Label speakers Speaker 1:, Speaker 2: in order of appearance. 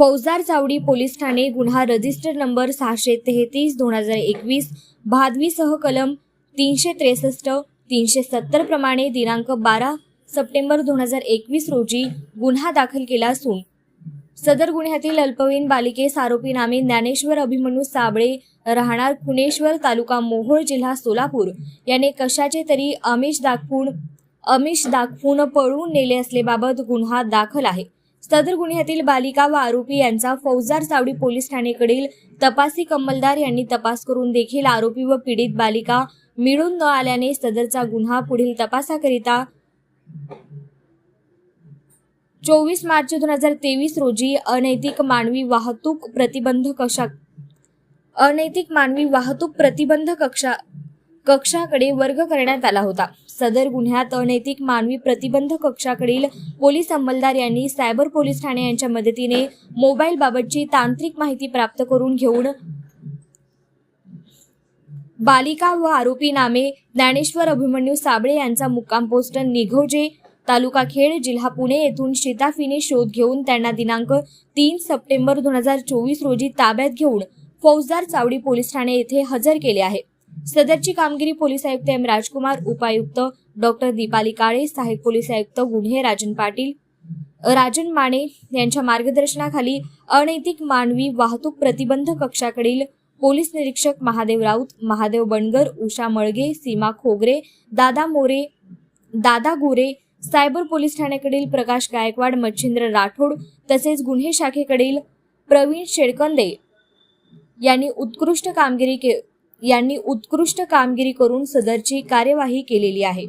Speaker 1: फौजदार चावडी पोलीस ठाणे गुन्हा register number सहाशे तेहतीस दोन हजार एकवीस भादवीसह कलम तीनशे त्रेसष्ट तीनशे सत्तर प्रमाणे दिनांक बारा सप्टेंबर दोन हजार एकवीस रोजी गुन्हा दाखल केला असून सदर गुन्ह्यातील अल्पवयीन बालिकेस आरोपी नामे ज्ञानेश्वर अभिमन्यू साबळे राहणार खुनेश्वर तालुका मोहोळ जिल्हा सोलापूर. याने कशाचे तरी अमिष दाखवून अमिष दाखवून पळून नेले असल्याबाबत गुन्हा दाखल आहे. सदर गुन्ह्यातील बालिका व आरोपी यांचा फौजदार चावडी पोलीस ठाणेकडील तपासी कंबलदार यांनी तपास करून देखील आरोपी व पीडित बालिका मिळून न आल्याने सदरचा गुन्हा पुढील तपासाकरिता चोवीस मार्च दोन हजार तेवीस रोजी अनैतिक मानवी वाहतूक प्रतिबंध कशा अनैतिक मानवी वाहतूक प्रतिबंध कक्षा कक्षाकडे वर्ग करण्यात आला होता. सदर गुन्ह्यात अनैतिक मानवी प्रतिबंध कक्षाकडील पोलीस अंमलदार यांनी सायबर पोलीस ठाणे यांच्या मदतीने मोबाईल बाबतची तांत्रिक माहिती प्राप्त करून घेऊन बालिका व आरोपी नामे ज्ञानेश्वर अभिमन्यू साबळे यांचा मुक्काम पोस्ट निघोजे तालुका खेड जिल्हा पुणे येथून शिताफीने शोध घेऊन त्यांना दिनांक तीन सप्टेंबर दोन हजार चोवीस रोजी ताब्यात घेऊन फौजदार चावडी पोलीस ठाणे येथे हजर केले आहे. सदरची कामगिरी पोलीस आयुक्त एम राजकुमार उपायुक्त डॉक्टर दीपाली काळे सहाय्यक पोलीस आयुक्त गुन्हे राजन पाटील राजन माने यांच्या मार्गदर्शनाखाली अनैतिक मानवी वाहतूक प्रतिबंध कक्षाकडील पोलीस निरीक्षक महादेव राऊत महादेव बनगर उषा मळगे सीमा खोगरे दादा मोरे दादा गोरे सायबर पोलीस ठाण्याकडील प्रकाश गायकवाड मच्छिंद्र राठोड तसेच गुन्हे शाखेकडील प्रवीण शेळकंदे यांनी उत्कृष्ट कामगिरी के यांनी उत्कृष्ट कामगिरी करून सदरची कार्यवाही केलेली आहे.